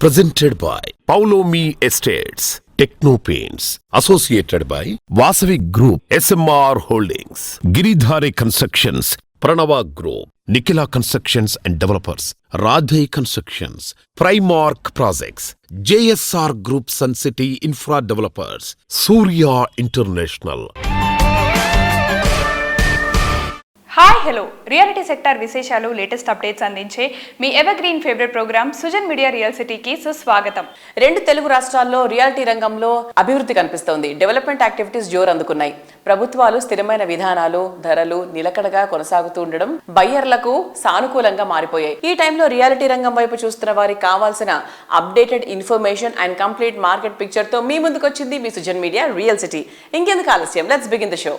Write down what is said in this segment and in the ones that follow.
presented by Paulomi Estates, Techno Paints, associated by Vasavi Group, SMR Holdings, Giridhare Constructions, Pranava Group, Nikila Constructions and Developers, Radhe Constructions, Primark Projects, JSR Group Sun City Infra Developers, Surya International. Hi hello reality sector విశేషాలు latest updates అందించే మీ evergreen favourite programme Sujan media real సిటీకి సుస్వాగతం. రెండు తెలుగు రాష్ట్రాల్లో reality రంగంలో అభివృద్ధి కనిపిస్తోంది. Development activities జోరు అందుకున్నాయి ప్రభుత్వాలు స్థిరమైన విధానాలు ధరలు నిలకడగా కొనసాగుతూ ఉండడం బయ్యర్లకు సానుకూలంగా మారిపోయాయి. ఈ టైంలో రియాలిటీ రంగం వైపు చూస్తున్న వారికి కావాల్సిన updated information and complete market పిక్చర్తో మీ ముందుకు వచ్చింది మీ సుజన్ మీడియా రియల్ సిటీ. ఇంకెందుకు ఆలస్యం? Let's begin the show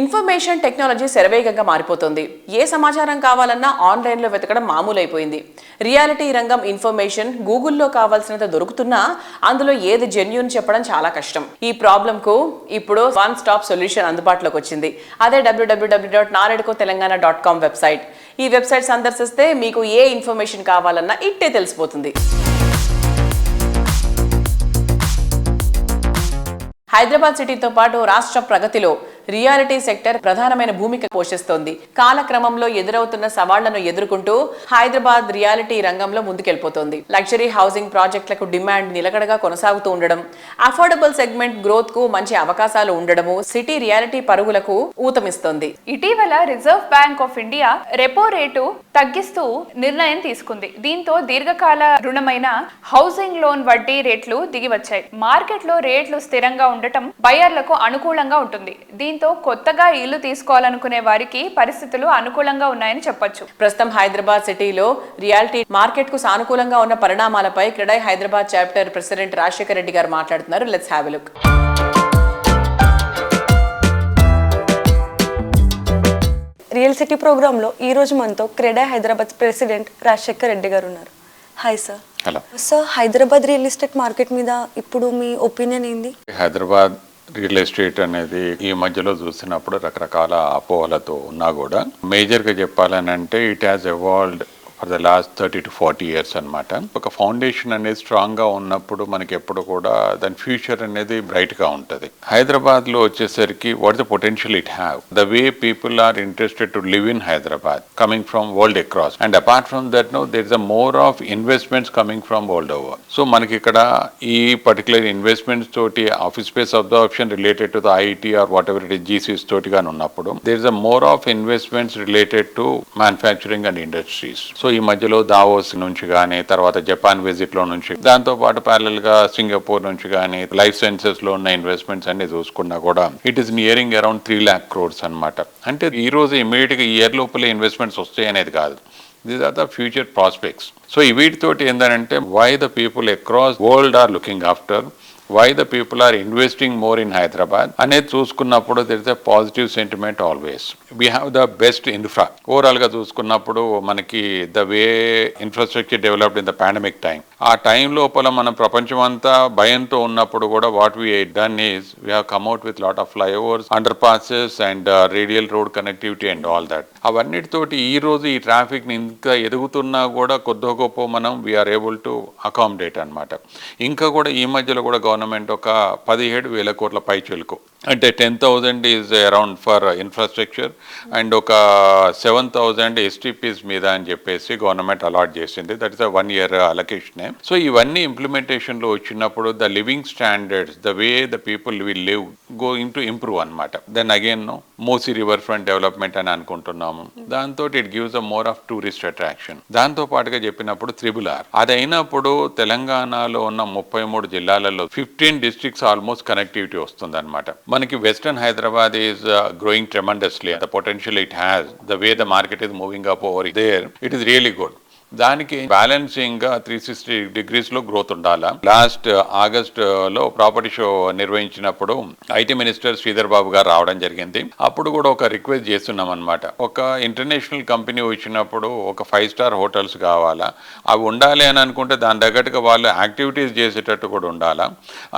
information technology శరవేగంగా మారిపోతుంది. ఏ సమాచారం కావాలన్నా ఆన్లైన్లో వెతకడం మామూలైపోయింది. రియాలిటీ రంగం ఇన్ఫర్మేషన్ గూగుల్లో కావాల్సినంత దొరుకుతున్నా అందులో ఏది జెన్యున్ చెప్పడం చాలా కష్టం. ఈ ప్రాబ్లంకు ఇప్పుడు వన్ స్టాప్ సొల్యూషన్ అందుబాటులోకి వచ్చింది. అదే W W W dot Naredco Telangana dot com website. ఈ వెబ్సైట్ సందర్శిస్తే మీకు ఏ ఇన్ఫర్మేషన్ కావాలన్నా ఇట్టే తెలిసిపోతుంది. హైదరాబాద్ సిటీతో పాటు రాష్ట్ర ప్రగతిలో రియాలిటీ సెక్టర్ ప్రధానమైన భూమిక పోషిస్తోంది. కాలక్రమంలో ఎదురవుతున్న సవాళ్ళను ఎదుర్కొంటూ హైదరాబాద్ రియాలిటీ రంగంలో ముందుకెళ్ళిపోతోంది లగ్జరీ హౌసింగ్ ప్రాజెక్టులకు డిమాండ్ నిలకడగా కొనసాగుతూ ఉండడం అఫోర్డబుల్ సెగ్మెంట్ గ్రోత్కు మంచి అవకాశాలు ఉండడము సిటీ రియాలిటీ పరుగులకు ఊతమిస్తోంది. ఇటీవల Reserve Bank of India repo rate తగ్గిస్తూ నిర్ణయం తీసుకుంది. దీంతో దీర్ఘకాల రుణమైన హౌసింగ్ లోన్ వడ్డీ రేట్లు దిగి వచ్చాయి. మార్కెట్లో రేట్లు స్థిరంగా ఉండటం బయర్లకు అనుకూలంగా ఉంటుంది. దీంతో కొత్తగా ఇల్లు తీసుకోవాలనుకునే వారికి పరిస్థితులు అనుకూలంగా ఉన్నాయని చెప్పొచ్చు. ప్రస్తుతం హైదరాబాద్ సిటీలో రియాలిటీ మార్కెట్కు సానుకూలంగా ఉన్న పరిణామాలపై క్రెడై హైదరాబాద్ చాప్టర్ ప్రెసిడెంట్ రాజశేఖర్ రెడ్డి గారు మాట్లాడుతున్నారు. Let's have look real city ప్రోగ్రాంలో ఈ రోజు మనతో క్రెడా హైదరాబాద్ ప్రెసిడెంట్ రాజశేఖర్ రెడ్డి గారు ఉన్నారు. Hi sir hello sir Hyderabad real estate market మీద ఇప్పుడు మీ ఒపీనియన్ ఏంది? హైదరాబాద్ రియల్ ఎస్టేట్ అనేది ఈ మధ్యలో చూసినప్పుడు రకరకాల అపోహలతో ఉన్నా కూడా మేజర్గా చెప్పాలని అంటే it has evolved for the last thirty to forty years అన్నమాట. ఒక ఫౌండేషన్ అనేది స్ట్రాంగ్గా ఉన్నప్పుడు మనకి ఎప్పుడు కూడా దాని ఫ్యూచర్ అనేది బ్రైట్గా ఉంటుంది. హైదరాబాద్లో వచ్చేసరికి what the potential it have the way people are interested to live in Hyderabad coming from world across and apart from that no there is a more of investments coming from world over so మనకి ఇక్కడ ఈ particular investments తోటి office space absorption related to the IT or whatever it is GCCs తోటి కానీ ఉన్నప్పుడు there is a more of investments related to manufacturing and industries so ఈ మధ్యలో Davos నుంచి కానీ తర్వాత జపాన్ విజిట్లో నుంచి దాంతో పాటు ప్యారల్గా సింగపూర్ నుంచి కానీ లైఫ్ సైన్సెస్లో ఉన్న ఇన్వెస్ట్మెంట్స్ అన్ని చూసుకున్నా కూడా it is nearing around three lakh crores అన్నమాట. అంటే ఈ రోజు ఇమీడియట్గా ఇయర్ లోపలే ఇన్వెస్ట్మెంట్స్ వస్తాయి అనేది కాదు. These are the future prospects so ఈ వీటితోటి ఏంటంటే why the people across world are looking after why the people are investing more in Hyderabad అనేది చూసుకున్నప్పుడు there is a positive sentiment always we have the best infra ఓవరాల్గా చూసుకున్నప్పుడు మనకి the way infrastructure developed in the pandemic time ఆ time లోపల మనం ప్రపంచం అంతా భయంతో ఉన్నప్పుడు కూడా what we done is we have come out with lot of flyovers underpasses and radial road connectivity and all that అవన్నిటితోటి ఈ రోజు ఈ ట్రాఫిక్ని ఇంకా ఎదుగుతున్నా కూడా కొద్దో గొప్ప మనం వీఆర్ ఏబుల్ టు అకామిడేట్ అనమాట ఇంకా కూడా ఈ మధ్యలో కూడా గవర్నమెంట్ ఒక పదిహేడు వేల కోట్ల పైచీలకు అంటే ten thousand is around for infrastructure and ఒక సెవెన్ థౌజండ్ ఎస్టీపీస్ మీద అని చెప్పేసి గవర్నమెంట్ అలాట్ చేసింది. That is a one year allocation so ఇవన్నీ ఇంప్లిమెంటేషన్లో వచ్చినప్పుడు the living standards the way the people will live going to improve అనమాట then again Musi river front development అని అనుకుంటున్నాము. దాంతో it gives a more of tourist attraction దాంతో పాటుగా చెప్పినప్పుడు త్రిబుల్ ఆర్. అది అయినప్పుడు తెలంగాణలో ఉన్న ముప్పై మూడు జిల్లాలలో ఫిఫ్టీన్ డిస్ట్రిక్ట్స్ ఆల్మోస్ట్ కనెక్టివిటీ వస్తుంది అనమాట మనకి western Hyderabad is growing tremendously the potential it has the way the market is moving up over there it is really good దానికి బ్యాలెన్సింగ్గా త్రీ సిక్స్టీ డిగ్రీస్లో గ్రోత్ ఉండాలా? లాస్ట్ ఆగస్ట్ uh, uh, లో property show నిర్వహించినప్పుడు IT minister Sridhar Babu garu రావడం జరిగింది. అప్పుడు కూడా ఒక రిక్వెస్ట్ చేస్తున్నాం అనమాట ఒక ఇంటర్నేషనల్ కంపెనీ వచ్చినప్పుడు ఒక ఫైవ్ స్టార్ హోటల్స్ కావాలా? అవి ఉండాలి అని అనుకుంటే దాని తగ్గట్టుగా వాళ్ళు యాక్టివిటీస్ చేసేటట్టు కూడా ఉండాలా?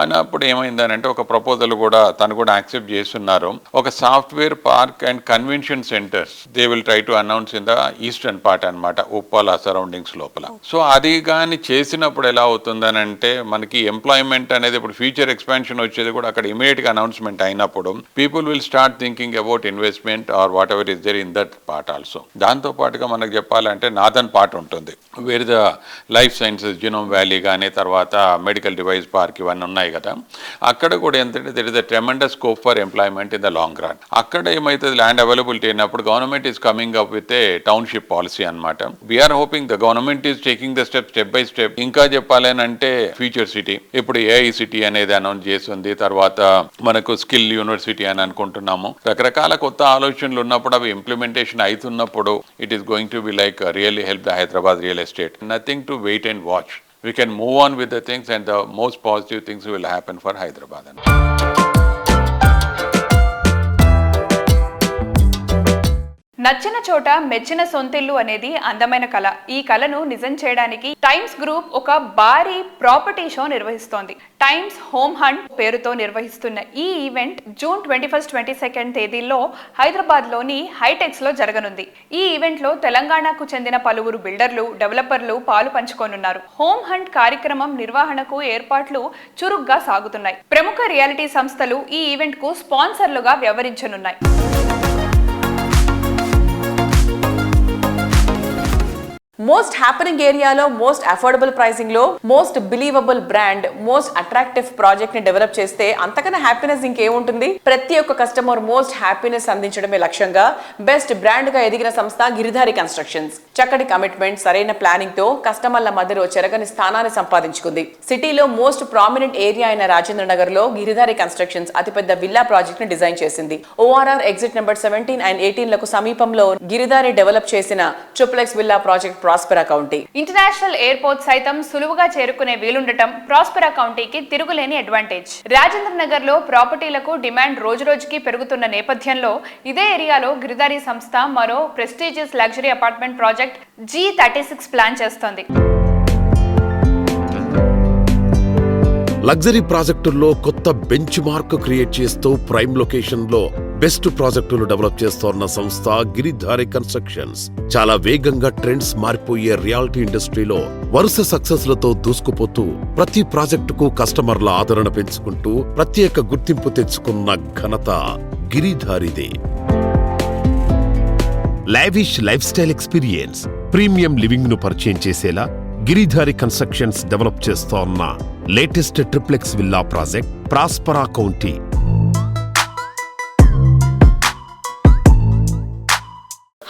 అన్నప్పుడు ఏమైందనంటే ఒక ప్రపోజల్ కూడా తను కూడా యాక్సెప్ట్ చేస్తున్నారు. ఒక software park and convention centres they will try to announce in the eastern part అనమాట ఉప్పాల సరౌండింగ్ సరౌండింగ్స్ లోపల. సో అది కానీ చేసినప్పుడు ఎలా అవుతుందని అంటే మనకి ఎంప్లాయ్మెంట్ అనేది ఇప్పుడు ఫ్యూచర్ ఎక్స్పాన్షన్ వచ్చేది కూడా అక్కడ ఇమీడియట్గా అనౌన్స్మెంట్ అయినప్పుడు people will start thinking about investment or whatever is there in that part also దాంతో పాటుగా మనకు చెప్పాలంటే నాదన్ పార్ట్ ఉంటుంది. Where the life sciences genome valley కానీ తర్వాత మెడికల్ డివైస్ పార్క్ ఇవన్నీ ఉన్నాయి కదా. అక్కడ కూడా ఏంటంటే there is a tremendous scope for employment in the long run అక్కడ ఏమైతుంది ల్యాండ్ అవైలబిలిటీ అయినప్పుడు government is coming up with a township policy అనమాట we're hoping the government is taking the step step by step ఇంకా చెప్పాలి అంటే future city ఇప్పుడు AI city అనేది announce చేస్తుంది. తర్వాత మనకు స్కిల్ యూనివర్సిటీ అని అనుకుంటున్నాము. రకరకాల కొత్త ఆలోచనలు ఉన్నప్పుడు అవి ఇంప్లిమెంటేషన్ అవుతున్నప్పుడు it is going to be like really help the Hyderabad real estate nothing to wait and watch we can move on with the things and the most positive things will happen for Hyderabad. నచ్చిన చోట మెచ్చిన సొంతిల్లు అనేది అందమైన కళ ఈ కళను నిజం చేయడానికి టైమ్స్ గ్రూప్ ఒక భారీ ప్రాపర్టీ షో నిర్వహిస్తోంది. టైమ్స్ హోమ్ హంట్ పేరుతో నిర్వహిస్తున్న ఈ event June twenty first twenty second తేదీల్లో హైదరాబాద్లోని హైటెక్స్లో జరగనుంది. ఈ ఈవెంట్లో తెలంగాణకు చెందిన పలువురు బిల్డర్లు డెవలపర్లు పాలు పంచుకోనున్నారు. హోమ్ హంట్ కార్యక్రమం నిర్వహణకు ఏర్పాట్లు చురుగ్గా సాగుతున్నాయి. ప్రముఖ రియాలిటీ సంస్థలు ఈ ఈవెంట్కు స్పాన్సర్లుగా వ్యవహరించనున్నాయి. మోస్ట్ హ్యాపెనింగ్ ఏరియాలో most affordable ప్రైసింగ్లో most believable brand most attractive ప్రాజెక్ట్ని డెవలప్ చేస్తే అంతకన్నా హ్యాపీనెస్ ఇంకేముంటుంది? ప్రతి ఒక్క కస్టమర్ మోస్ట్ హ్యాపీనెస్ అందించడమే లక్ష్యంగా బెస్ట్ బ్రాండ్గా ఎదిగిన సంస్థ గిరిధారి కన్స్ట్రక్షన్స్ చక్కటి కమిట్మెంట్ సరైన ప్లానింగ్తో కస్టమర్ల మధ్యలో చెరగని స్థానాన్ని సంపాదించుకుంది. సిటీలో మోస్ట్ ప్రామినెంట్ ఏరియా అయిన రాజేంద్ర నగర్లో గిరిధారి కన్స్ట్రక్షన్స్ అతిపెద్ద విల్లా ప్రాజెక్ట్ని డిజైన్ చేసింది. ORR exit number seventeen and ఎయిటీన్లకు సమీపంలో గిరిధారి డెవలప్ చేసిన triplex villa project Prospera county international airport సైతం సులువుగా చేరుకునే వీలుండటం ప్రాస్పెరా కౌంటీకి తిరుగులేని అడ్వాంటేజ్ రాజేంద్ర నగర్లో ప్రాపర్టీలకు డిమాండ్ రోజు రోజుకి పెరుగుతున్న నేపథ్యంలో ఇదే ఏరియాలో గిరిదారి సంస్థ మరో prestigious luxury apartment project G thirty six plan చేస్తోంది. లగ్జరీ ప్రాజెక్టుల్లో కొత్త బెంచ్ మార్క్ క్రియేట్ చేస్తూ ప్రైమ్ లొకేషన్లో బెస్ట్ ప్రాజెక్టులు డెవలప్ చేస్తోన్న సంస్థ గిరిధారి కన్స్ట్రక్షన్స్. చాలా వేగంగా ట్రెండ్స్ మారిపోయే రియాలిటీ ఇండస్ట్రీలో వరుస సక్సెస్లతో దూసుకుపోతూ ప్రతి ప్రాజెక్టుకు కస్టమర్ల ఆదరణ పెంచుకుంటూ ప్రత్యేక గుర్తింపు తెచ్చుకున్న ఘనత గిరిధారిదే. Lavish lifestyle experience premium లివింగ్ను పరిచయం చేసేలా గిరిధారి కన్స్ట్రక్షన్స్ డెవలప్ చేస్తోన్న latest triplex villa project Prospera county.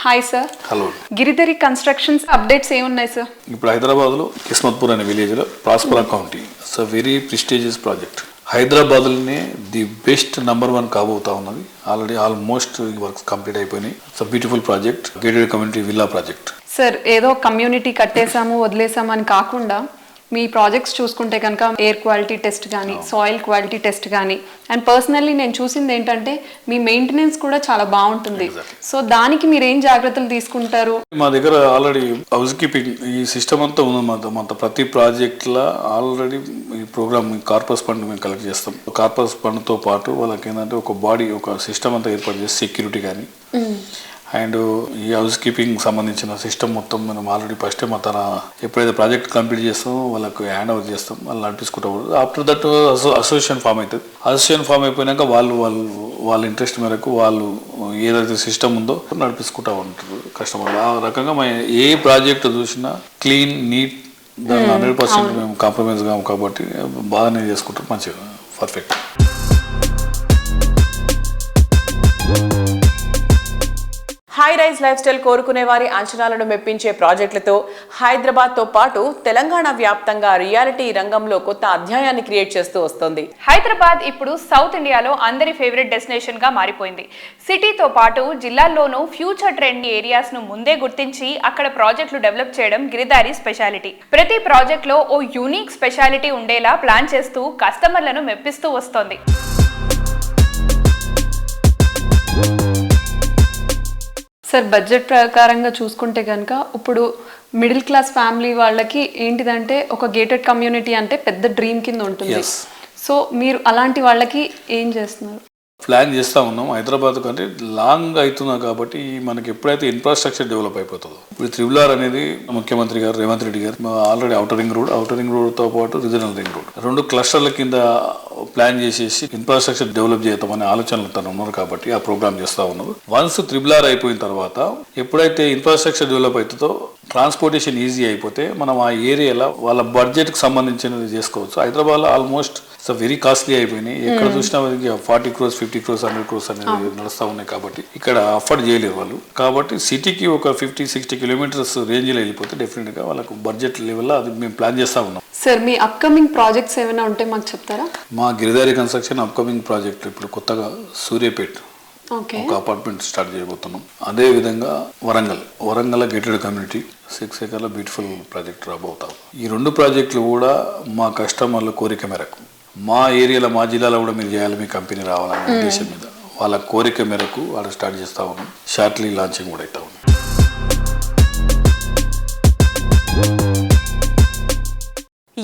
Hi sir hello Giridhari constructions updates ఏమున్నాయి సార్ ఇప్పుడు హైదరాబాద్లో కిస్మత్పూర్ అనే విలేజ్లో Prospera county a very prestigious project హైదరాబాద్లోనే ది బెస్ట్ నంబర్ వన్ కాబోతా ఉన్నది. ఆల్రెడీ ఆల్మోస్ట్ వర్క్స్ కంప్లీట్ అయిపోయినాయి. A beautiful project gated community villa project sir ఏదో కమ్యూనిటీ కట్టేసాము వదిలేసాము అని కాకుండా మీ ప్రాజెక్ట్స్ చూసుకుంటే కనుక ఎయిర్ క్వాలిటీ టెస్ట్ కానీ సాయిల్ క్వాలిటీ టెస్ట్ కానీ అండ్ పర్సనల్లీ నేను చూసింది ఏంటంటే మీ మెయింటెనెన్స్ కూడా చాలా బాగుంటుంది. సో దానికి మీరు ఏం జాగ్రత్తలు తీసుకుంటారు? మా దగ్గర ఆల్రెడీ హౌస్ కీపింగ్ ఈ సిస్టమ్ అంతా ఉంది మా ప్రతి ప్రాజెక్ట్లో ఆల్రెడీ ఈ ప్రోగ్రామ్ కార్పస్ ఫండ్ మేము కలెక్ట్ చేస్తాం. కార్పస్ ఫండ్తో పాటు వాళ్ళకి ఏంటంటే ఒక బాడీ ఒక సిస్టమ్ అంతా ఏర్పాటు చేసి సెక్యూరిటీ కానీ అండ్ ఈ హౌస్ కీపింగ్ సంబంధించిన సిస్టమ్ మొత్తం మనం ఆల్రెడీ ఫస్ట్ టైం తన ఎప్పుడైతే ప్రాజెక్ట్ కంప్లీట్ చేస్తామో వాళ్ళకి హ్యాండ్ ఓవర్ చేస్తాం వాళ్ళు నడిపించుకుంటాం ఆఫ్టర్ దట్ అసోసియేషన్ ఫామ్ అవుతుంది అసోసియేషన్ ఫామ్ అయిపోయినాక వాళ్ళు వాళ్ళు వాళ్ళ ఇంట్రెస్ట్ మేరకు వాళ్ళు ఏదైతే సిస్టమ్ ఉందో నడిపించుకుంటా ఉంటారు కస్టమర్ ఆ రకంగా మేము ఏ ప్రాజెక్ట్ చూసినా క్లీన్ నీట్ దాని హండ్రెడ్ పర్సెంట్ మేము కాంప్రమైజ్ కాము కాబట్టి బాగానే చేసుకుంటాం మంచిగా perfect. High rise lifestyle కోరుకునే వారి అంచనాలను మెప్పించే ప్రాజెక్టులతో హైదరాబాద్తో పాటు తెలంగాణ వ్యాప్తంగా రియాలిటీ రంగంలో కొత్త అధ్యాయాన్ని క్రియేట్ చేస్తూ వస్తోంది. హైదరాబాద్ ఇప్పుడు సౌత్ ఇండియాలో అందరి ఫేవరెట్ డెస్టినేషన్గా మారిపోయింది. సిటీతో పాటు జిల్లాల్లోనూ ఫ్యూచర్ ట్రెండ్ ఏరియాస్ను ముందే గుర్తించి అక్కడ ప్రాజెక్టులు డెవలప్ చేయడం గిరిదారి స్పెషాలిటీ. ప్రతి ప్రాజెక్ట్లో ఓ యూనిక్ స్పెషాలిటీ ఉండేలా ప్లాన్ చేస్తూ కస్టమర్లను మెప్పిస్తూ వస్తోంది. సార్ బడ్జెట్ ప్రకారంగా చూసుకుంటే కనుక ఇప్పుడు మిడిల్ క్లాస్ ఫ్యామిలీ వాళ్ళకి ఏంటిదంటే ఒక గేటెడ్ కమ్యూనిటీ అంటే పెద్ద డ్రీమ్ కింద ఉంటుంది. సో మీరు అలాంటి వాళ్ళకి ఏం చేస్తున్నారు ప్లాన్ చేస్తూ ఉన్నాం. హైదరాబాద్ కంటే లాంగ్ అవుతున్నాం కాబట్టి మనకి ఎప్పుడైతే ఇన్ఫ్రాస్ట్రక్చర్ డెవలప్ అయిపోతుందో ఇప్పుడు త్రిబులార్ అనేది ముఖ్యమంత్రి garu Revanth Reddy garu already outer ring road outer ring రోడ్తో పాటు రీజనల్ రింగ్ రోడ్ రెండు క్లస్టర్ల కింద ప్లాన్ చేసేసి ఇన్ఫ్రాస్ట్రక్చర్ డెవలప్ చేద్దామనే ఆలోచనలు తను ఉన్నారు కాబట్టి ఆ ప్రోగ్రామ్ చేస్తూ ఉన్నారు వన్స్ త్రిబులార్ అయిపోయిన తర్వాత ఎప్పుడైతే ఇన్ఫ్రాస్ట్రక్చర్ డెవలప్ అవుతుందో ట్రాన్స్పోర్టేషన్ ఈజీ అయిపోతే మనం ఆ ఏరియాలో వాళ్ళ బడ్జెట్కి సంబంధించినది చేసుకోవచ్చు. హైదరాబాద్లో ఆల్మోస్ట్ సో వెరీ కాస్ట్లీ అయిపోయినాయి. ఎక్కడ చూసినా forty crores fifty crores hundred crores అనేది నడుస్తూ ఉన్నాయి కాబట్టి ఇక్కడ అఫోర్డ్ చేయలేరు వాళ్ళు. కాబట్టి సిటీకి ఒక ఫిఫ్టీ సిక్స్టీ కిలోమీటర్స్ రేంజ్లో వెళ్ళిపోతే డెఫినెట్గా వాళ్ళకు బడ్జెట్ లెవెల్లో అది మేము ప్లాన్ చేస్తూ ఉన్నాం. సార్ మీ అప్కమింగ్ ప్రాజెక్ట్స్ ఏమైనా ఉంటే మాకు చెప్తారా? మా గిరిదారి కన్స్ట్రక్షన్ అప్కమింగ్ ప్రాజెక్ట్ ఇప్పుడు కొత్తగా సూర్యాపేట్. ఒక అపార్ట్మెంట్ స్టార్ట్ చేయబోతున్నాం. అదే విధంగా Warangal. Warangal gated community six ఏకర్ల beautiful project రాబోతాం. ఈ రెండు ప్రాజెక్టులు కూడా మా కస్టమర్ల కోరిక మేరకు. మా ఏరియాలో మా జిల్లాలో కూడా మీరు చేయాలి మీ కంపెనీ రావాలనే ఉద్దేశం మీద. వాళ్ళ కోరిక మేరకు వాడు స్టార్ట్ చేస్తా ఉన్నాం. షార్ట్లీ లాంచింగ్ కూడా అవుతా ఉన్నాం.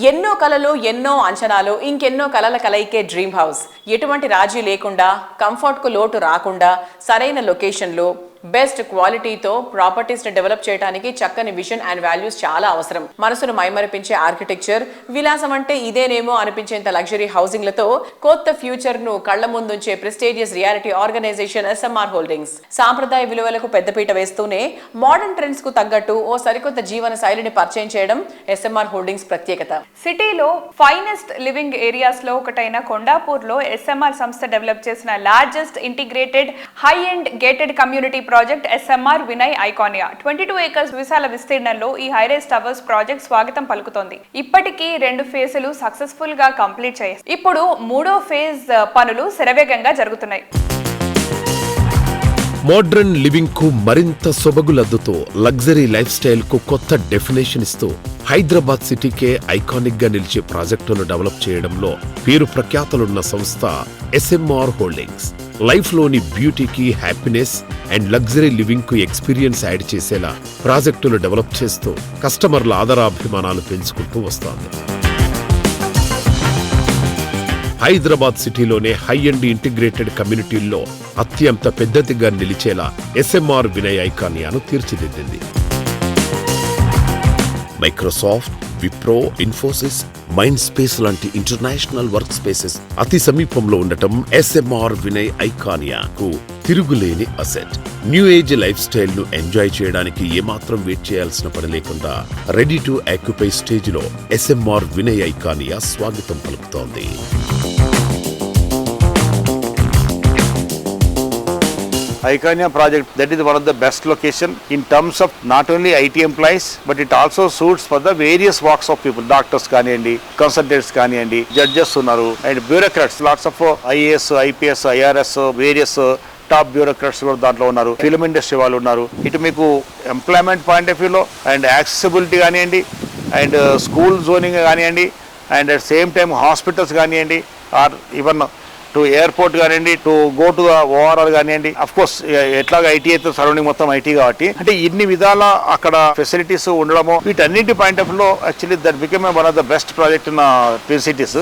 ఎన్నో కలలు ఎన్నో అంచనాలు ఇంకెన్నో కలల కలయికే డ్రీమ్ హౌస్. ఎటువంటి రాజీ లేకుండా కంఫర్ట్కు లోటు రాకుండా సరైన లొకేషన్లో బెస్ట్ క్వాలిటీతో ప్రాపర్టీస్ని డెవలప్ చేయడానికి చక్కని విజన్ అండ్ వాల్యూస్ చాలా అవసరం. మనసును మైమరిపించే ఆర్కిటెక్చర్ విలాసం అంటే ఇదేనేమో అనిపించేంత లగ్జరీ హౌసింగ్లతో కొత్త ఫ్యూచర్ను కళ్ళ ముందుంచే prestigious reality organisation SMR holdings సాంప్రదాయ విలువలకు పెద్దపీట వేస్తూనే మోడర్న్ ట్రెండ్స్కు తగ్గట్టు ఓ సరికొత్త జీవన శైలిని పరిచయం చేయడం ఎస్ఎంఆర్ హోల్డింగ్స్ ప్రత్యేకత. సిటీలో ఫైనెస్ట్ లివింగ్ ఏరియాస్లో ఒకటైన కొండాపూర్లో ఎస్ఎంఆర్ సంస్థ డెవలప్ చేసిన largest integrated high and gated community project SMR Vinay Iconia. Twenty two acres విశాల విస్తీర్ణంలో ఈ హైరేస్ టవర్స్ ప్రాజెక్ట్ స్వాగతం పలుకుతోంది. ఇప్పటికీ రెండు ఫేజులు సక్సెస్ఫుల్గా కంప్లీట్ చేయాలి ఇప్పుడు మూడో ఫేజ్ పనులు శరవేగంగా జరుగుతున్నాయి. మోడ్రన్ లివింగ్కు మరింత సొబగులద్దుతో లగ్జరీ లైఫ్ స్టైల్కు కొత్త డెఫినేషన్ ఇస్తూ హైదరాబాద్ సిటీకే ఐకానిక్గా నిలిచే ప్రాజెక్టును డెవలప్ చేయడంలో పేరు ప్రఖ్యాతలున్న సంస్థ ఎస్ఎంఆర్ హోల్డింగ్స్. లైఫ్లోని బ్యూటీకి హ్యాపీనెస్ అండ్ లగ్జరీ లివింగ్కు ఎక్స్పీరియన్స్ యాడ్ చేసేలా ప్రాజెక్టులు డెవలప్ చేస్తూ కస్టమర్ల ఆదరాభిమానాలు పెంచుకుంటూ వస్తోంది. హైదరాబాద్ సిటీలోనే హై అండ్ ఇంటిగ్రేటెడ్ కమ్యూనిటీల్లో అత్యంత పెద్దదిగా నిలిచేలా ఎస్ఎంఆర్ వినయ్ ఐకానియాను తీర్చిదిద్దింది. Microsoft Wipro Infosys mind space లాంటి ఇంటర్నేషనల్ వర్క్ స్పేసెస్ అతి సమీపంలో ఉండటం ఎస్ఎంఆర్ వినయ్ ఐకానియాకు తిరుగులేని asset new age lifestyle enjoy చేయడానికి ఏమాత్రం వెయిట్ చేయాల్సిన పని లేకుండా రెడీ టు ఆక్యుపై స్టేజ్లో ఎస్ఎంఆర్ వినయ్ ఐకానియా స్వాగతం పలుకుతోంది. Iconium project that is one of the best location in terms of not only IT employees but it also suits for the various walks of people doctors కానివ్వండి consultants కానివ్వండి judges ఉన్నారు and bureaucrats lots of IAS IPS IRS various top bureaucrats కూడా దాంట్లో ఉన్నారు film industry వాళ్ళు ఉన్నారు. ఇటు మీకు ఎంప్లాయ్మెంట్ పాయింట్ ఆఫ్ వ్యూలో అండ్ యాక్సెసిబిలిటీ కానివ్వండి అండ్ స్కూల్ జోనింగ్ కానివ్వండి and at same time hospitals కానివ్వండి ఆర్ ఈవెన్ టు ఎయిర్పోర్ట్ కానివ్వండి టు గో టు ఓవరాల్ కానివ్వండి అఫ్ కోర్స్ ఎట్లాగా ఐటీ అయితే సరౌండింగ్ మొత్తం ఐటీ కాబట్టి అంటే ఇన్ని విధాల అక్కడ ఫెసిలిటీస్ ఉండడము వీటన్నింటి పాయింట్ ఆఫ్లో actually that become one of the best project in twin cities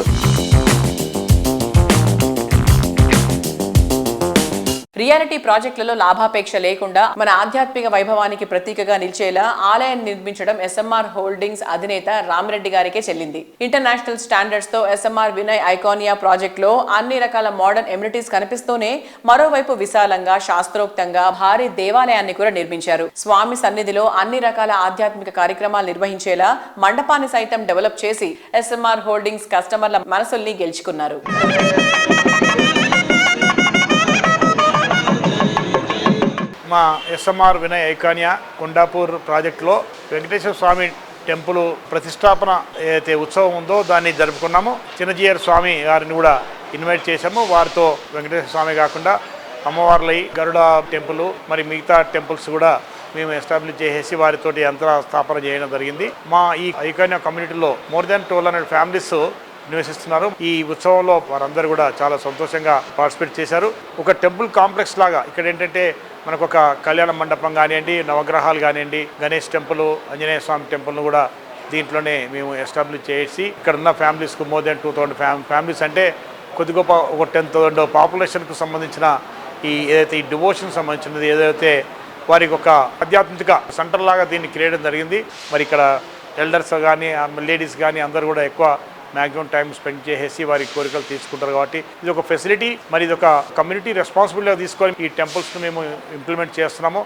reality ప్రాజెక్టులలో లాభాపేక్ష లేకుండా మన ఆధ్యాత్మిక వైభవానికి ప్రతీకగా నిలిచేలా ఆలయాన్ని నిర్మించడం ఎస్ఎంఆర్ హోల్డింగ్స్ అధినేత రామిరెడ్డి గారికే చెల్లింది. ఇంటర్నేషనల్ స్టాండర్డ్స్తో ఎస్ఎంఆర్ వినయ్ ఐకానియా ప్రాజెక్ట్లో అన్ని రకాల మోడర్న్ ఎమ్యూనిటీస్ కనిపిస్తూనే మరోవైపు విశాలంగా శాస్త్రోక్తంగా భారీ దేవాలయాన్ని కూడా నిర్మించారు. స్వామి సన్నిధిలో అన్ని రకాల ఆధ్యాత్మిక కార్యక్రమాలు నిర్వహించేలా మండపాన్ని సైతం డెవలప్ చేసి ఎస్ఎంఆర్ హోల్డింగ్స్ కస్టమర్ల మనసుల్ని గెలుచుకున్నారు. మా ఎస్ఎంఆర్ వినయ్ ఐకాన్య కొండాపూర్ ప్రాజెక్టులో వెంకటేశ్వర స్వామి టెంపుల్ ప్రతిష్టాపన ఏదైతే ఉత్సవం ఉందో దాన్ని జరుపుకున్నాము చిన్నజీయర్ స్వామి గారిని కూడా ఇన్వైట్ చేశాము. వారితో వెంకటేశ్వర స్వామి కాకుండా అమ్మవార్లై గరుడ టెంపుల్ మరి మిగతా టెంపుల్స్ కూడా మేము ఎస్టాబ్లిష్ చేసేసి వారితోటి యంత్ర స్థాపన చేయడం జరిగింది. మా ఈ ఐకాన్య కమ్యూనిటీలో more than twelve hundred families నివసిస్తున్నారు. ఈ ఉత్సవంలో వారందరూ కూడా చాలా సంతోషంగా పార్టిసిపేట్ చేశారు. ఒక టెంపుల్ కాంప్లెక్స్ లాగా ఇక్కడ ఏంటంటే మనకు ఒక కళ్యాణ మండపం కానివ్వండి నవగ్రహాలు కానివ్వండి గణేష్ టెంపుల్ ఆంజనేయ స్వామి టెంపుల్ను కూడా దీంట్లోనే మేము ఎస్టాబ్లిష్ చేసి ఇక్కడ ఉన్న ఫ్యామిలీస్కు more than two thousand families అంటే కొద్ది గొప్ప ఒక థౌసండ్ పాపులేషన్కు సంబంధించిన ఈ ఏదైతే ఈ డివోషన్ సంబంధించినది ఏదైతే వారికి ఒక ఆధ్యాత్మిక సెంటర్ లాగా దీన్ని క్రియడం జరిగింది. మరి ఇక్కడ ఎల్డర్స్ కానీ లేడీస్ కానీ అందరూ కూడా ఎక్కువ మ్యాక్సిమం టైం స్పెండ్ చేసేసి వారి కోరికలు తీసుకుంటారు కాబట్టి ఇది ఒక ఫెసిలిటీ మరి ఇది ఒక కమ్యూనిటీ రెస్పాన్సిబిలిటీగా తీసుకొని ఈ టెంపుల్స్ను మేము ఇంప్లిమెంట్ చేస్తున్నాము.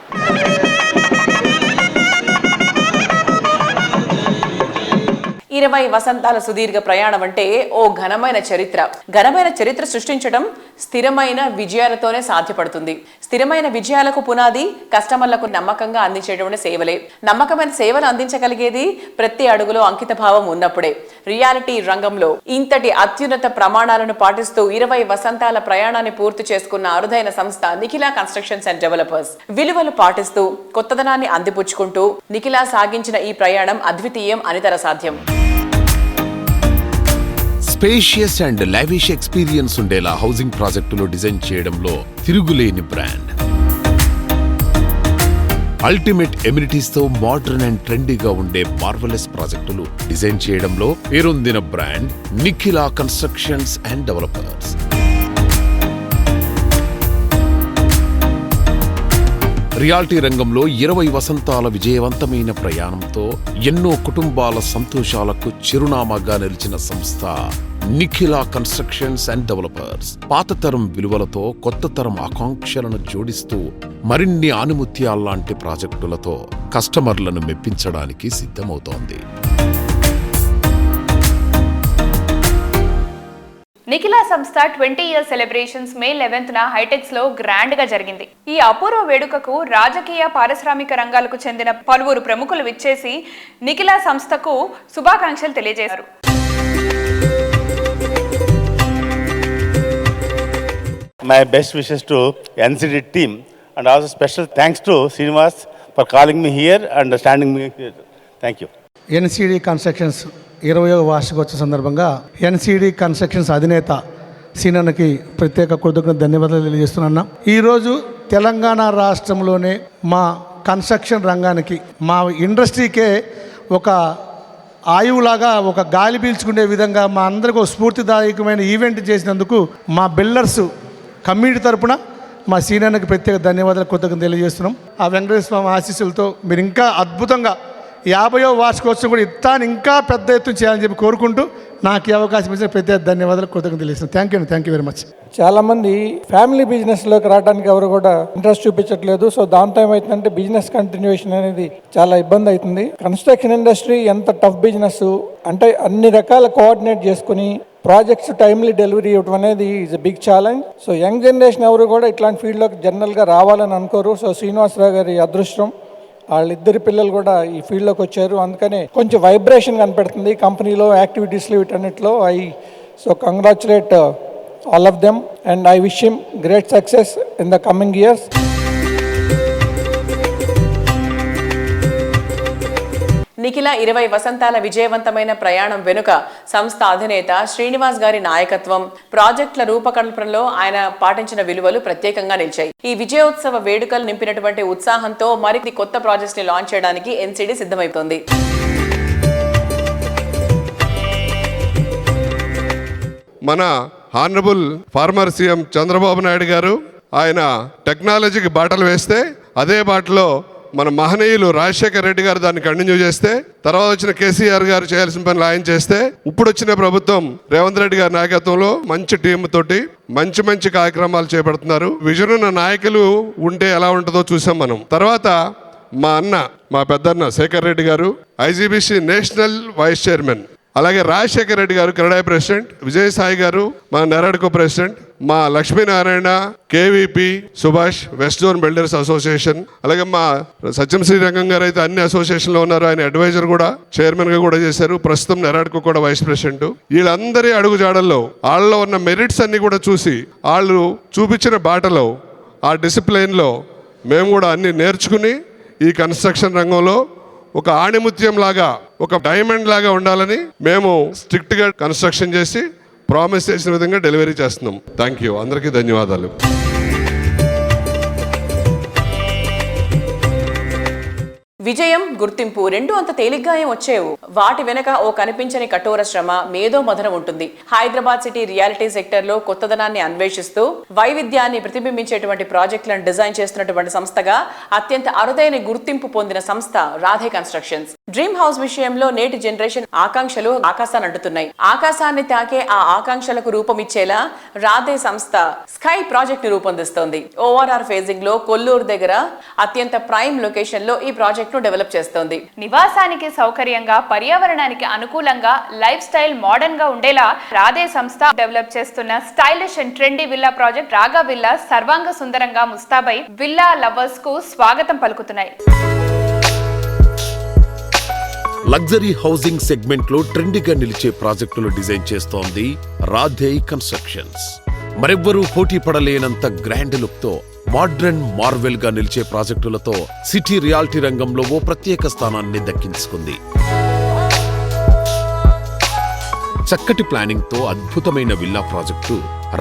ఇరవై వసంతాల సుదీర్ఘ ప్రయాణం అంటే ఓ ఘనమైన చరిత్ర. ఘనమైన చరిత్ర సృష్టించడం స్థిరమైన విజయాలతోనే సాధ్యపడుతుంది. స్థిరమైన విజయాలకు పునాది కస్టమర్లకు నమ్మకంగా అందించేటువంటి సేవలే. నమ్మకమైన సేవలు అందించగలిగేది ప్రతి అడుగులో అంకితభావం ఉన్నప్పుడే. రియాలిటీ రంగంలో ఇంతటి అత్యున్నత ప్రమాణాలను పాటిస్తూ ఇరవై వసంతాల ప్రయాణాన్ని పూర్తి చేసుకున్న అరుదైన సంస్థ నిఖిలా కన్స్ట్రక్షన్స్ అండ్ డెవలపర్స్. విలువలు పాటిస్తూ కొత్తదనాన్ని అందిపుచ్చుకుంటూ నిఖిలా సాగించిన ఈ ప్రయాణం అద్వితీయం అనితర సాధ్యం. స్పేషియస్ అండ్ లైవిష్ ఎక్స్పీరియన్స్ ఉండేలా హౌసింగ్ ప్రాజెక్టులు డిజైన్ చేయడంలో తిరుగులేని బ్రాండ్ అల్టిమేట్ ఎమ్యూనిటీస్తో మోడర్న్ అండ్ ట్రెండీగా ఉండే మార్వలెస్ ప్రాజెక్టులు డిజైన్ చేయడంలో పేరొందిన brand Nikhila constructions and developers realty రంగంలో ఇరవై వసంతాల విజయవంతమైన ప్రయాణంతో ఎన్నో కుటుంబాల సంతోషాలకు చిరునామాగా నిలిచిన సంస్థ నిఖిలా కన్స్ట్రక్షన్స్ అండ్ డెవలపర్స్. పాత తరం విలువలతో కొత్త తరం ఆకాంక్షలను జోడిస్తూ మరిన్ని ఆనిముత్యాల్లాంటి ప్రాజెక్టులతో కస్టమర్లను మెప్పించడానికి సిద్ధమవుతోంది. నిఖిలా సంస్థ twenty year celebrations May eleventh న హైటెక్స్లో గ్రాండ్గా జరిగింది ఈ అపూర్వ వేడుకకు రాజకీయ పారిశ్రామిక రంగాలకు చెందిన పలువురు ప్రముఖులు విచ్చేసి నిఖిలా సంస్థకు శుభాకాంక్షలు తెలియజేశారు My best wishes to NCD team and also special thanks to Srinivas for calling me here and standing me here. Thank you. NCD constructions ఇరవయో వార్షికోత్సవ సందర్భంగా ఎన్సిడి కన్స్ట్రక్షన్స్ అధినేత సీనన్నకి ప్రత్యేక కృతజ్ఞత ధన్యవాదాలు తెలియజేస్తున్నా ఈరోజు తెలంగాణ రాష్ట్రంలోనే మా కన్స్ట్రక్షన్ రంగానికి మా ఇండస్ట్రీకే ఒక ఆయువులాగా ఒక గాలి పీల్చుకునే విధంగా మా అందరికీ ఒక స్ఫూర్తిదాయకమైన ఈవెంట్ చేసినందుకు మా బిల్డర్స్ కమ్యూనిటీ తరపున మా సీనియర్కి ప్రత్యేక ధన్యవాదాలు కృతజ్ఞత తెలియజేస్తున్నాం. ఆ వెంకటేశ్వర స్వామి ఆశీస్సులతో మీరు ఇంకా అద్భుతంగా యాభయో వార్షికోత్సవం కూడా ఇత్తాను ఇంకా పెద్ద ఎత్తున చేయాలని చెప్పి కోరుకుంటూ నాకు ఈ అవకాశం ఇచ్చిన ప్రతి ధన్యవాదాలు కృతజ్ఞత తెలియజేస్తున్నాను. Thank you thank you very much చాలా మంది ఫ్యామిలీ బిజినెస్లోకి రావడానికి ఎవరు కూడా ఇంట్రెస్ట్ చూపించట్లేదు. సో దాంతో అయితే బిజినెస్ కంటిన్యూషన్ అనేది చాలా ఇబ్బంది అవుతుంది. కన్స్ట్రక్షన్ ఇండస్ట్రీ ఎంత టఫ్ బిజినెస్ అంటే అన్ని రకాల కోఆర్డినేట్ చేసుకుని ప్రాజెక్ట్స్ టైమ్లీ డెలివరీ ఇవ్వడం అనేది is a big challenge so young generation ఎవరు కూడా ఇట్లాంటి ఫీల్డ్లోకి జనరల్గా రావాలని అనుకోరు. సో శ్రీనివాసరావు గారి అదృష్టం. వాళ్ళిద్దరి పిల్లలు కూడా ఈ ఫీల్డ్లోకి వచ్చారు. అందుకనే కొంచెం వైబ్రేషన్ కనపెడుతుంది కంపెనీలో యాక్టివిటీస్లో వీటన్నిటిలో. I so congratulate all of them and I wish him great success in the coming years Nikhila ఇరవై వసంతాల విజయవంతమైన ప్రయాణం వెనుక సంస్థ అధినేత శ్రీనివాస్ గారి నాయకత్వం. ప్రాజెక్టుల రూపకల్పనలో ఆయన పాటించిన విలువలు ప్రత్యేకంగా నిలిచాయి. ఈ విజయోత్సవ వేడుకలు నింపినటువంటి ఉత్సాహంతో మరికొన్ని కొత్త ప్రాజెక్ట్స్ని లాంచ్ చేయడానికి ఎన్సిడి సిద్ధమవుతోంది మన honourable former CM Chandrababu Naidu గారు ఆయన టెక్నాలజీకి బాటలు వేస్తే అదే బాటలో మన మహనీయులు రాజశేఖర్ రెడ్డి గారు దాన్ని కంటిన్యూ చేస్తే తర్వాత వచ్చిన కేసీఆర్ గారు చేయాల్సిన పనులు ఆయన చేస్తే ఇప్పుడు వచ్చిన ప్రభుత్వం రేవంత్ రెడ్డి గారి నాయకత్వంలో మంచి టీం తోటి మంచి మంచి కార్యక్రమాలు చేపడుతున్నారు. విజన్ ఉన్న నాయకులు ఉంటే ఎలా ఉంటుందో చూసాం మనం. తర్వాత మా అన్న మా పెద్దన్న శేఖర్ రెడ్డి గారు ఐజీబీసీ నేషనల్ వైస్ చైర్మన్. అలాగే రాజశేఖర రెడ్డి గారు కెనడా ప్రెసిడెంట్ విజయసాయి గారు మా నెరడుకో ప్రెసిడెంట్ మా Lakshminarayana KVP Subhash west zone builders association అలాగే మా సత్యం శ్రీరంగం గారు అయితే అన్ని అసోసియేషన్లో ఉన్నారు. ఆయన అడ్వైజర్ కూడా చైర్మన్గా కూడా చేశారు. ప్రస్తుతం నెరాడ్కు కూడా వైస్ ప్రెసిడెంట్ వీళ్ళందరి అడుగుజాడల్లో వాళ్ళలో ఉన్న మెరిట్స్ అన్ని కూడా చూసి వాళ్ళు చూపించిన బాటలో ఆ డిసిప్లైన్లో మేము కూడా అన్ని నేర్చుకుని ఈ కన్స్ట్రక్షన్ రంగంలో ఒక ఆణిముత్యం లాగా ఒక డైమండ్ లాగా ఉండాలని మేము స్ట్రిక్ట్గా కన్స్ట్రక్షన్ చేసి ప్రామిస్ చేసిన విధంగా డెలివరీ చేస్తున్నాం. థ్యాంక్ యూ అందరికీ ధన్యవాదాలు. విజయం గుర్తింపు రెండు అంత తేలిగ్గా ఏం వచ్చేవు. వాటి వెనక ఓ కనిపించని కఠోర శ్రమ మేధో మధనం ఉంటుంది. హైదరాబాద్ సిటీ రియాలిటీ సెక్టర్లో కొత్తదనాన్ని అన్వేషిస్తూ వైవిధ్యాన్ని ప్రతిబింబించేటువంటి ప్రాజెక్టులను డిజైన్ చేస్తున్నటువంటి సంస్థగా అత్యంత అరుదైన గుర్తింపు పొందిన సంస్థ రాధే కన్స్ట్రక్షన్స్. డ్రీమ్ హౌస్ విషయంలో నేటి జనరేషన్ ఆకాంక్షలు ఆకాశాన్ని అంటుతున్నాయి. ఆకాశాన్ని తాకే ఆ ఆకాంక్షలకు రూపమిచ్చేలా రాధే సంస్థ స్కై ప్రాజెక్ట్ని రూపొందిస్తోంది ఓఆర్ఆర్ ఫేజింగ్లో కొల్లూరు దగ్గర అత్యంత ప్రైమ్ లొకేషన్లో ఈ ప్రాజెక్ట్ ను డెవలప్ చేస్తోంది. నివాసానికి సౌకర్యంగా పర్యావరణానికి అనుకూలంగా లైఫ్ స్టైల్ మోడర్న్గా ఉండేలా రాధే సంస్థ డెవలప్ చేస్తున్న stylish and trendy villa project Raga villa సర్వాంగ సుందరంగా ముస్తాబై విల్లా లవర్స్కు స్వాగతం పలుకుతున్నాయి. లగ్జరీ హౌసింగ్ సెగ్మెంట్లో ట్రెండిగా నిలిచే ప్రాజెక్టులు డిజైన్ చేస్తోంది రాధే కన్స్ట్రక్షన్స్. మరెవ్వరూ పోటీ పడలేనంత గ్రాండ్ లుక్తో మోడ్రన్ మార్వెల్గా నిలిచే ప్రాజెక్టులతో సిటీ రియాలిటీ రంగంలో ఓ ప్రత్యేక స్థానాన్ని దక్కించుకుంది. చక్కటి ప్లానింగ్తో అద్భుతమైన villa project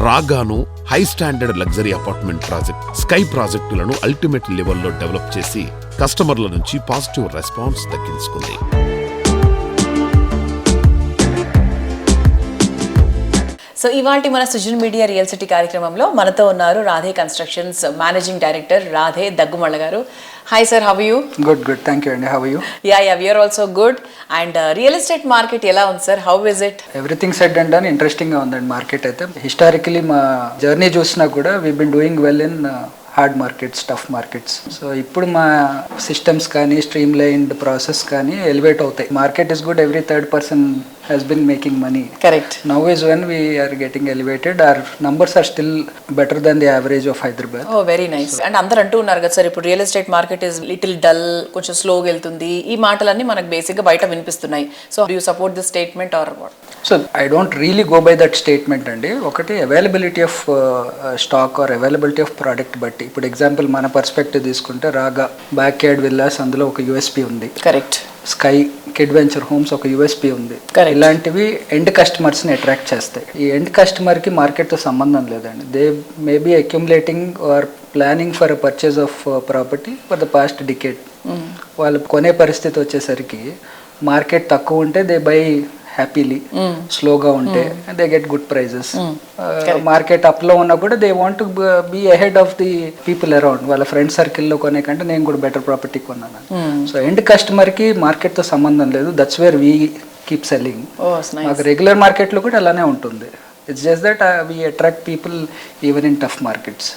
రాగాను high standard luxury apartment project sky ప్రాజెక్టులను అల్టిమేట్ లెవెల్లో డెవలప్ చేసి కస్టమర్ల నుంచి పాజిటివ్ రెస్పాన్స్ దక్కించుకుంది. సో ఇవాళ మన సుజన్ మీడియా రియల్ సిటీ కార్యక్రమంలో మనతో ఉన్నారు Radhe constructions managing director Radhe Daggumalla గారు. Hi sir how you good good thank you అండి how you ya ya we're also good and real estate market ఎలా ఉంది sir how is it everything said and అని ఇంట్రెస్టింగ్గా ఉందండి market అయితే. Historically మా journey చూసినా కూడా we been doing well in hard markets tough markets so ఇప్పుడు మా సిస్టమ్స్ కానీ స్ట్రీమ్ లైన్డ్ ప్రాసెస్ కానీ ఎలివేట్ అవుతాయి. Market is good every third person has been making money correct now is when we're getting elevated our numbers are still better than the average of Hyderabad oh very nice and అందరు అంటూ ఉన్నారు కదా sir ఇప్పుడు real estate market is little dull కొంచెం స్లోగా వెళ్తుంది. ఈ మాటలన్నీ మనకు బేసిక్గా బయట వినిపిస్తున్నాయి. So you support this statement or what so I don't really go by that statement అండి. ఒకటి availability of stock or availability of product బట్టి. ఇప్పుడు ఎగ్జాంపుల్ మన పర్స్పెక్టివ్ తీసుకుంటే రాగా బ్యాక్ యార్డ్ విల్లాస్ అందులో ఒక యూఎస్పీ ఉంది. Correct sky kid venture homes ఒక యూఎస్పీ ఉంది. ఇలాంటివి ఎండ్ కస్టమర్స్ని అట్రాక్ట్ చేస్తాయి. ఈ ఎండ్ కస్టమర్కి మార్కెట్తో సంబంధం లేదండి. They may be accumulating or planning for purchase of property for the past decade వాళ్ళు కొనే పరిస్థితి వచ్చేసరికి మార్కెట్ తక్కువ ఉంటే దే బై హ్యాపీలీ స్లోగా ఉంటే they get good prices market అప్లో ఉన్నా కూడా they want be ahead of the people around వాళ్ళ ఫ్రెండ్ సర్కిల్లో కొనే కంటే నేను కూడా బెటర్ ప్రాపర్టీ కొన్నాను. సో ఎండ్ కస్టమర్కి మార్కెట్తో సంబంధం లేదు. That's where we keep selling మాకు రెగ్యులర్ మార్కెట్లో కూడా అలానే ఉంటుంది. It's just that we attract people even in tough markets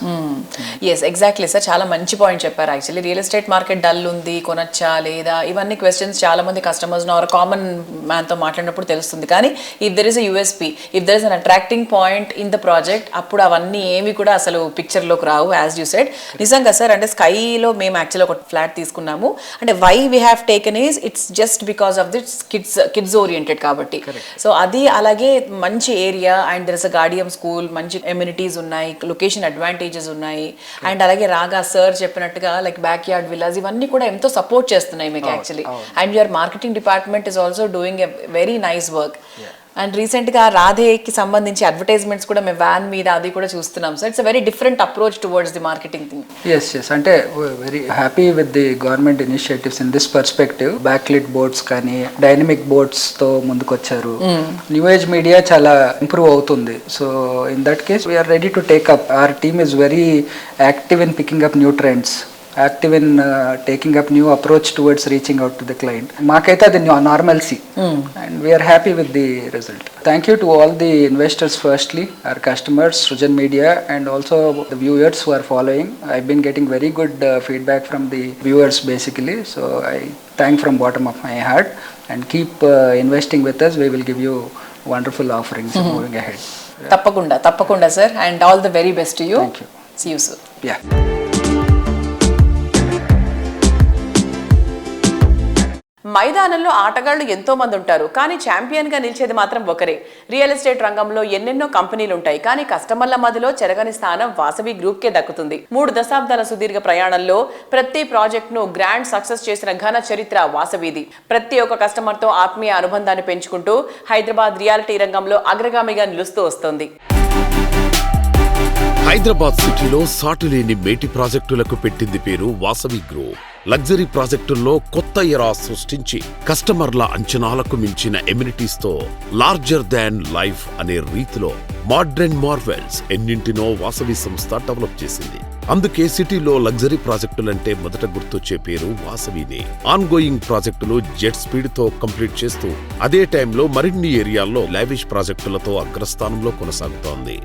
yes exactly sir చాలా మంచి పాయింట్ చెప్పారు. Actually real estate market dull ఉంది కొనొచ్చా లేదా? ఇవన్నీ క్వశ్చన్స్ చాలా మంది కస్టమర్స్ ఆర్ కామన్ మ్యాన్తో మాట్లాడినప్పుడు తెలుస్తుంది. కానీ if there is USP if there is an attracting point in the project అప్పుడు అవన్నీ ఏవి కూడా అసలు పిక్చర్లోకి రావు యాజ్ యూ సెడ్ నిజంగా సార్ అంటే స్కైలో మేము యాక్చువల్లీ ఒక ఫ్లాట్ తీసుకున్నాము. అంటే why we have taken is it's just because of its kids kids oriented కాబట్టి సో అది అలాగే మంచి area and there is a Gaudium school మంచి ఎమ్యూనిటీస్ ఉన్నాయి లొకేషన్ అడ్వాంటేజెస్ ఉన్నాయి. అండ్ అలాగే రాగా సార్ చెప్పినట్టుగా లైక్ బ్యాక్ యార్డ్ విల్లాస్ ఇవన్నీ కూడా ఎంతో సపోర్ట్ చేస్తున్నాయి మీకు actually and your marketing department is also doing a very nice work and రీసెంట్గా రాధేకి సంబంధించి అడ్వర్టైజ్మెంట్స్ కూడా మేము వ్యాన్ మీద అది కూడా చూస్తున్నాం. So it's very different approach towards the marketing thing yes yes అంటే very happy with the government initiatives in this perspective backlit boards కానీ డైనమిక్ బోర్డ్స్తో ముందుకొచ్చారు. న్యూ ఏజ్ మీడియా చాలా ఇంప్రూవ్ అవుతుంది. So in that case we're ready to take up our team is very active in picking up new trends active in taking up new approach towards reaching out to the client మాకైతే అది normalcy and we're happy with the result thank you to all the investors firstly our customers Srujan media and also the viewers who are following I been getting very good feedback from the viewers basically so I thank from bottom of my heart and keep investing with us we will give you wonderful offerings moving ahead తప్పకుండా తప్పకుండా sir and all the very best you see you sir ya మైదానంలో ఆటగాళ్ళు ఎంతో మంది ఉంటారు. కానీ ఛాంపియన్గా నిలిచేది మాత్రం ఒకరే. రియల్ ఎస్టేట్ రంగంలో ఎన్నెన్నో కంపెనీలు ఉంటాయి. కానీ కస్టమర్ల మదిలో చెరగని స్థానం వాసవి గ్రూప్ కే దక్కుతుంది. మూడు దశాబ్దాల సుదీర్ఘ ప్రయాణంలో ప్రతి ప్రాజెక్ట్ను గ్రాండ్ సక్సెస్ చేసిన ఘన చరిత్ర వాసవిది. ప్రతి ఒక్క కస్టమర్తో ఆత్మీయ అనుబంధాన్ని పెంచుకుంటూ హైదరాబాద్ రియాలిటీ రంగంలో అగ్రగామిగా నిలుస్తూ వస్తోంది. హైదరాబాద్ సిటీలో సాటులేని మేటి ప్రాజెక్టులకు పెట్టింది పేరు వాసవి గ్రూప్ లగ్జరీ ప్రాజెక్టుల్లో కొత్త ఎరా సృష్టించి కస్టమర్ల అంచనాలకు మించిన ఎమ్యూనిటీస్తో లార్జర్ దాన్ లైఫ్ అనే రీతిలో మాడ్రన్ మార్వెల్స్ ఎన్నింటినో వాసవి సంస్థ డెవలప్ చేసింది. అందుకే సిటీలో లగ్జరీ ప్రాజెక్టులంటే మొదట గుర్తొచ్చే పేరు వాసవినే. ఆన్గోయింగ్ ప్రాజెక్టులు జెట్ స్పీడ్తో కంప్లీట్ చేస్తూ అదే టైంలో మరిన్ని ఏరియాల్లో లావిష్ ప్రాజెక్టులతో అగ్రస్థానంలో కొనసాగుతోంది.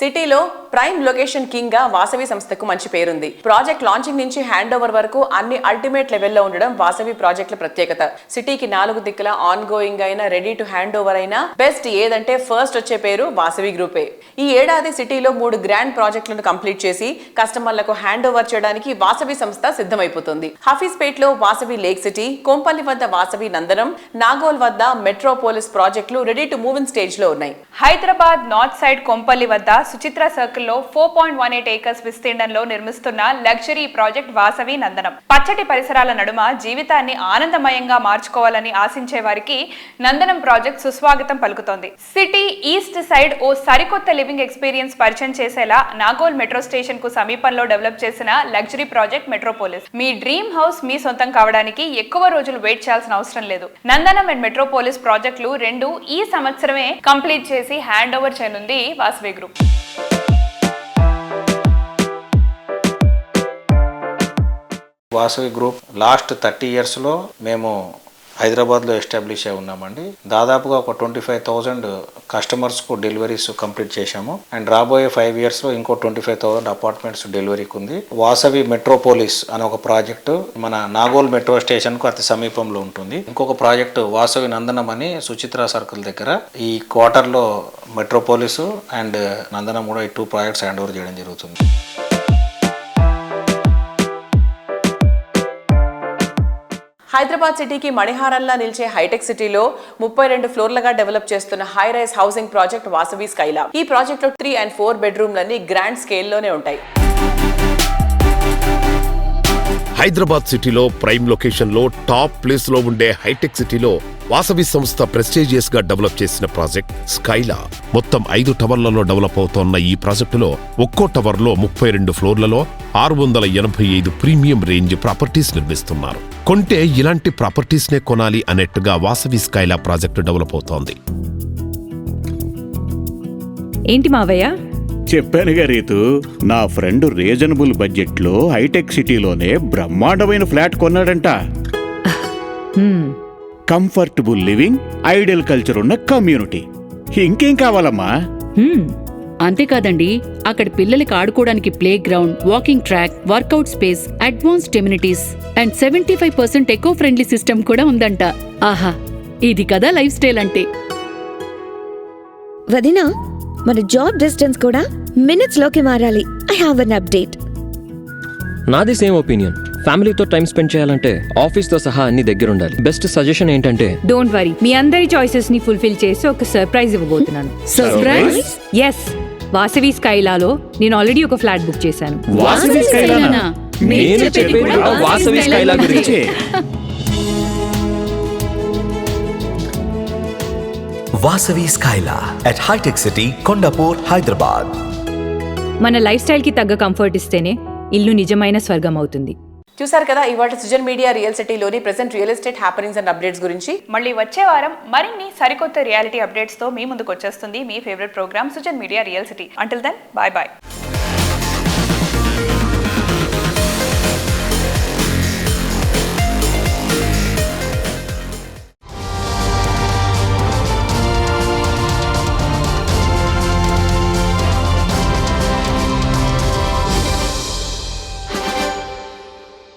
సిటీలో ప్రైమ్ లొకేషన్ కింగ్గా వాసవి సంస్థకు మంచి పేరుంది. ప్రాజెక్ట్ లాంచింగ్ నుంచి హ్యాండ్ ఓవర్ వరకు అన్ని అల్టిమేట్ లెవెల్లో ఉండడం వాసవి ప్రాజెక్టుల ప్రత్యేకత. సిటీకి నాలుగు దిక్కుల ఆన్ గోయింగ్ అయినా రెడీ టు హ్యాండ్ ఓవర్ అయినా బెస్ట్ ఏదంటే ఫస్ట్ వచ్చే పేరు వాసవి గ్రూపే. ఈ ఏడాది సిటీలో మూడు గ్రాండ్ ప్రాజెక్టులను కంప్లీట్ చేసి కస్టమర్లకు హ్యాండ్ ఓవర్ చేయడానికి వాసవి సంస్థ సిద్ధమైపోతుంది. హఫీస్పేట్లో వాసవి లేక్ సిటీ కోంపల్లి వద్ద వాసవి నందనం నాగోల్ వద్ద మెట్రోపోలిస్ ప్రాజెక్టులు రెడీ టు మూవ్ ఇన్ స్టేజ్లో ఉన్నాయి. హైదరాబాద్ నార్త్ సైడ్ కొంపల్లి వద్ద సుచిత్ర సర్కిల్లో four point one eight acres విస్తీర్ణంలో నిర్మిస్తున్న లగ్జరీ ప్రాజెక్ట్ వాసవి నందనం. పచ్చటి పరిసరాల నడుమ జీవితాన్ని ఆనందమయంగా మార్చుకోవాలని ఆశించే వారికి నందనం ప్రాజెక్ట్ సుస్వాగతం పలుకుతోంది. సిటీ ఈస్ట్ సైడ్ ఓ సరికొత్త లివింగ్ ఎక్స్పీరియన్స్ పరిచయం చేసేలా నాగోల్ మెట్రో స్టేషన్కు సమీపంలో డెవలప్ చేసిన లగ్జరీ ప్రాజెక్ట్ మెట్రోపోలిస్. మీ డ్రీమ్ హౌస్ మీ సొంతం కావడానికి ఎక్కువ రోజులు వెయిట్ చేయాల్సిన అవసరం లేదు. నందనం అండ్ మెట్రోపోలిస్ ప్రాజెక్టులు రెండు ఈ సంవత్సరమే కంప్లీట్ చేసి హ్యాండ్ ఓవర్ చేయనుంది Vasavi group. Vasavi group last thirty ఇయర్స్లో మేము హైదరాబాద్లో ఎస్టాబ్లిష్ అయి ఉన్నామండి. దాదాపుగా ఒక ట్వంటీ ఫైవ్ థౌజండ్ కస్టమర్స్కు డెలివరీస్ కంప్లీట్ చేశాము. అండ్ రాబోయే ఫైవ్ ఇయర్స్లో ఇంకో ట్వంటీ ఫైవ్ థౌసండ్ అపార్ట్మెంట్స్ డెలివరీకి ఉంది. వాసవి మెట్రోపోలిస్ అనే ఒక ప్రాజెక్టు మన నాగోల్ మెట్రో స్టేషన్కు అతి సమీపంలో ఉంటుంది. ఇంకొక ప్రాజెక్టు వాసవి నందనం అని సుచిత్ర సర్కిల్ దగ్గర. ఈ క్వార్టర్లో మెట్రోపోలిస్ అండ్ నందనం కూడా ఈ టూ ప్రాజెక్ట్స్ హ్యాండ్ ఓవర్ చేయడం జరుగుతుంది. హైదరాబాద్ సిటీకి మణిహారంలా నిలిచే హైటెక్ సిటీలో ముప్పై రెండు ఫ్లోర్లుగా డెవలప్ చేస్తున్న high rise housing project Vasavi Skyla. ఈ ప్రాజెక్ట్లో త్రీ అండ్ ఫోర్ బెడ్రూమ్లన్నీ గ్రాండ్ స్కేల్లోనే ఉంటాయి. హైదరాబాద్ సిటీలో ప్రైమ్ లొకేషన్లో టాప్ ప్లేస్లో ఉండే హైటెక్ సిటీలో వాసవి సంస్థ ప్రెస్టీజియస్గా డెవలప్ చేసిన ప్రాజెక్ట్ స్కైలా. మొత్తం ఐదు టవర్లలో డెవలప్ అవుతోన్న ఈ ప్రాజెక్టులో ఒక్కో టవర్లో ముప్పై రెండు ఫ్లోర్లలో ఆరు వందల ఎనభై ఐదు ప్రీమియం రేంజ్ ప్రాపర్టీస్ నిర్మిస్తున్నారు. కొంటే ఇలాంటి ప్రాపర్టీస్ నే కొనాలి అన్నట్టుగా వాసవి స్కైలా ప్రాజెక్టు డెవలప్ అవుతోంది. ఏంటి మావయ్య? చెప్పానుగా రీతు నా ఫ్రెండ్ రీజనబుల్ బడ్జెట్లో హైటెక్ సిటీలోనే బ్రహ్మాండమైన ఫ్లాట్ కొన్నాడంట. హ్మ్, కంఫర్టబుల్ లివింగ్ ఐడియల్ కల్చర్ ఉన్న కమ్యూనిటీ. ఇంకేం కావాలమ్మా? హ్మ్. అంతేకాదండి అక్కడ పిల్లలకి ఆడుకోవడానికి play ground walking track workout space advanced amenities and seventy five percent eco friendly system కూడా ఉందంట. ఆహా ఇది కదా లైఫ్ స్టైల్ అంటే. వదినా మన జాబ్ డిస్టెన్స్ కూడా మినిట్స్లోకి మారాలి. I have an update. నాది సేమ్ ఒపీనియన్. ఫ్యామిలీతో టైం స్పెండ్ చేయాలంటే ఆఫీస్తో సహా అన్ని దగ్గర ఉండాలి బెస్ట్ సజెషన్ ఏంటంటే డోంట్ వరీ మీ అందరి చాయిసెస్ని ఫుల్ఫిల్ చేసి ఒక సర్ప్రైజ్ ఇవ్వబోతున్నాను. Surprise? ఎస్ వాసవి స్కైలాలో నేను ఆల్రెడీ ఒక ఫ్లాట్ బుక్ చేశాను. వాసవి స్కైలానా? నేను చెప్పేది కూడా వాసవి స్కైలా గురించే. Vasavi Skyla at Hitec city Kondapur Hyderabad మన లైఫ్ స్టైల్కి తగ్గ కంఫర్ట్ ఇస్తేనే ఇల్లు నిజమైన స్వర్గం అవుతుంది. చూసారు కదా ఇవాళ సుజన్ మీడియా రియల్ సిటీలోని present real estate happenings and updates గురించి. మళ్ళీ వచ్చే వారం మరిన్ని సరికొత్త రియాలిటీ అప్డేట్స్తో మీ ముందుకు వచ్చేస్తుంది మీ favourite programme Sujan media real city. Until then bye bye